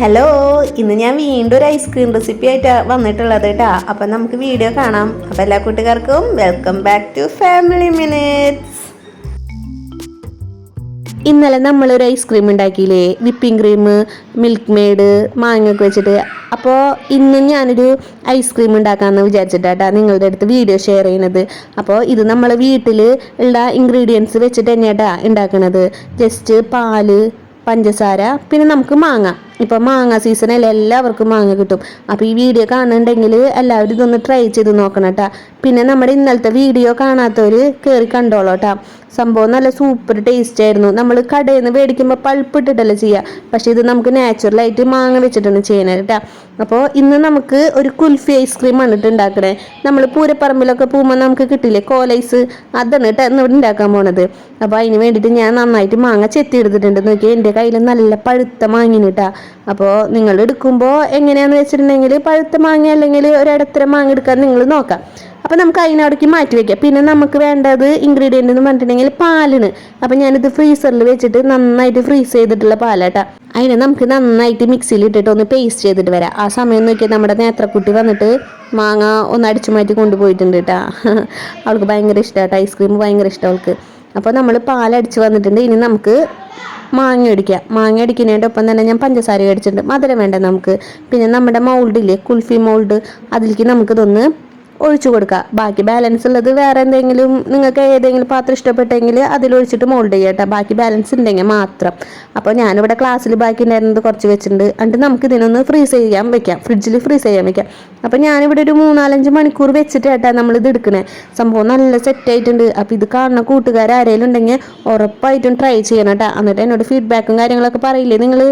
Hello ഇന്ന് ഞാൻ വീണ്ടും ഒരു ഐസ്ക്രീം റെസിപ്പി ആയിട്ടാണ് വന്നിട്ടുള്ളത് കേട്ടോ അപ്പം നമുക്ക് വീഡിയോ കാണാം. അപ്പം എല്ലാ കൂട്ടുകാർക്കും welcome back to family minutes ഇന്നലെ നമ്മളൊരു ഐസ്ക്രീം ഉണ്ടാക്കിയില്ലേ? വിപ്പിംഗ് ക്രീം മിൽക്ക് മെയ്ഡ് മാങ്ങയൊക്കെ വെച്ചിട്ട്. അപ്പോൾ ഇന്ന് ഞാനൊരു ഐസ്ക്രീം ഉണ്ടാക്കാമെന്ന് വിചാരിച്ചിട്ടാട്ടാ നിങ്ങളുടെ അടുത്ത് വീഡിയോ ഷെയർ ചെയ്യണത്. അപ്പോൾ ഇത് നമ്മൾ വീട്ടിൽ ഉള്ള ഇൻഗ്രീഡിയൻസ് വെച്ചിട്ട് തന്നെയാട്ടാ ഉണ്ടാക്കണത്. ജസ്റ്റ് പാൽ പഞ്ചസാര പിന്നെ നമുക്ക് മാങ്ങ. ഇപ്പോൾ മാങ്ങ സീസണല്ല എല്ലാവർക്കും മാങ്ങ കിട്ടും. അപ്പോൾ ഈ വീഡിയോ കാണുന്നുണ്ടെങ്കിൽ എല്ലാവരും ഇതൊന്ന് ട്രൈ ചെയ്ത് നോക്കണം പിന്നെ നമ്മുടെ ഇന്നലത്തെ വീഡിയോ കാണാത്തവർ കയറി കണ്ടോളൂ കേട്ടോ സംഭവം നല്ല സൂപ്പർ ടേസ്റ്റ് ആയിരുന്നു. നമ്മൾ കടയിൽ നിന്ന് മേടിക്കുമ്പോൾ പൾപ്പ് ഇട്ടിട്ടല്ലേ ചെയ്യുക പക്ഷേ ഇത് നമുക്ക് നാച്ചുറലായിട്ട് മാങ്ങ വെച്ചിട്ടാണ് ചെയ്യുന്നത് കേട്ടോ അപ്പോൾ ഇന്ന് നമുക്ക് ഒരു കുൽഫി ഐസ്ക്രീം ഉണ്ടാക്കണേ നമ്മൾ പൂരപ്പറമ്പിലൊക്കെ പോകുമ്പോൾ നമുക്ക് കിട്ടില്ലേ കോലൈസ് അതാണ് കേട്ടോ എന്നിവിടെ ഉണ്ടാക്കാൻ പോണത്. അപ്പോൾ അതിന് വേണ്ടിയിട്ട് ഞാൻ നന്നായിട്ട് മാങ്ങ ചെത്തി എടുത്തിട്ടുണ്ട്. നോക്കിയാൽ എന്റെ കയ്യിൽ നല്ല പഴുത്ത മാങ്ങിന് കേട്ടാ അപ്പോൾ നിങ്ങൾ എടുക്കുമ്പോൾ എങ്ങനെയാന്ന് വെച്ചിട്ടുണ്ടെങ്കിൽ പഴുത്ത മാങ്ങ അല്ലെങ്കിൽ ഒരിടത്തര മാങ്ങ എടുക്കാൻ നിങ്ങൾ നോക്കാം. അപ്പോൾ നമുക്ക് അതിനവിടേക്ക് മാറ്റി വയ്ക്കാം പിന്നെ നമുക്ക് വേണ്ടത് ഇൻഗ്രീഡിയന്റ് എന്ന് പറഞ്ഞിട്ടുണ്ടെങ്കിൽ പാലിന് അപ്പോൾ ഞാനിത് ഫ്രീസറിൽ വെച്ചിട്ട് നന്നായിട്ട് ഫ്രീസ് ചെയ്തിട്ടുള്ള പാലാട്ടാ. അതിനെ നമുക്ക് നന്നായിട്ട് മിക്സിയിൽ ഇട്ടിട്ട് ഒന്ന് പേസ്റ്റ് ചെയ്തിട്ട് വരാം. ആ സമയം നോക്കിയാൽ നമ്മുടെ നേത്രക്കുട്ടി വന്നിട്ട് മാങ്ങ ഒന്ന് അടിച്ചു മാറ്റി കൊണ്ടുപോയിട്ടുണ്ട് കേട്ടാ അവൾക്ക് ഭയങ്കര ഇഷ്ടമാട്ടോ ഐസ്ക്രീം ഭയങ്കര ഇഷ്ടം അവൾക്ക്. അപ്പോൾ നമ്മൾ പാലടിച്ച് വന്നിട്ടുണ്ട്. ഇനി നമുക്ക് മാങ്ങ അടിക്കുക മാങ്ങ അടിക്കുന്നതിന്റെ ഒപ്പം തന്നെ ഞാൻ പഞ്ചസാര അടിച്ചിട്ടുണ്ട്. മധുരം വേണ്ട നമുക്ക്. പിന്നെ നമ്മുടെ മൗൾഡില്ലേ കുൽഫി മൗൾഡ് അതിലേക്ക് നമുക്കിതൊന്ന് ഒഴിച്ചു കൊടുക്കുക. ബാക്കി ബാലൻസ് ഉള്ളത് വേറെ എന്തെങ്കിലും നിങ്ങൾക്ക് ഏതെങ്കിലും പാത്രം ഇഷ്ടപ്പെട്ടെങ്കിൽ അതിലൊഴിച്ചിട്ട് മോൾഡ് ചെയ്യട്ടെ ബാക്കി ബാലൻസ് ഉണ്ടെങ്കിൽ മാത്രം. അപ്പോൾ ഞാനിവിടെ ക്ലാസ്സിൽ ബാക്കി ഉണ്ടായിരുന്നത് കുറച്ച് വെച്ചിട്ടുണ്ട്. എന്നിട്ട് നമുക്ക് ഇതിനൊന്ന് ഫ്രീസ് ചെയ്യാൻ വെക്കാം. ഫ്രിഡ്ജിൽ ഫ്രീസ് ചെയ്യാൻ വെക്കാം. അപ്പോൾ ഞാനിവിടെ ഒരു മൂന്നാലഞ്ച് മണിക്കൂർ വെച്ചിട്ട് ഏട്ടാ നമ്മൾ ഇത് എടുക്കണേ. സംഭവം നല്ല സെറ്റ് ആയിട്ടുണ്ട്. അപ്പോൾ ഇത് കാണുന്ന കൂട്ടുകാർ ഉണ്ടെങ്കിൽ ഉറപ്പായിട്ടും ട്രൈ ചെയ്യണം കേട്ടോ എന്നിട്ട് എന്നോട് ഫീഡ്ബാക്കും കാര്യങ്ങളൊക്കെ പറയില്ലേ നിങ്ങൾ?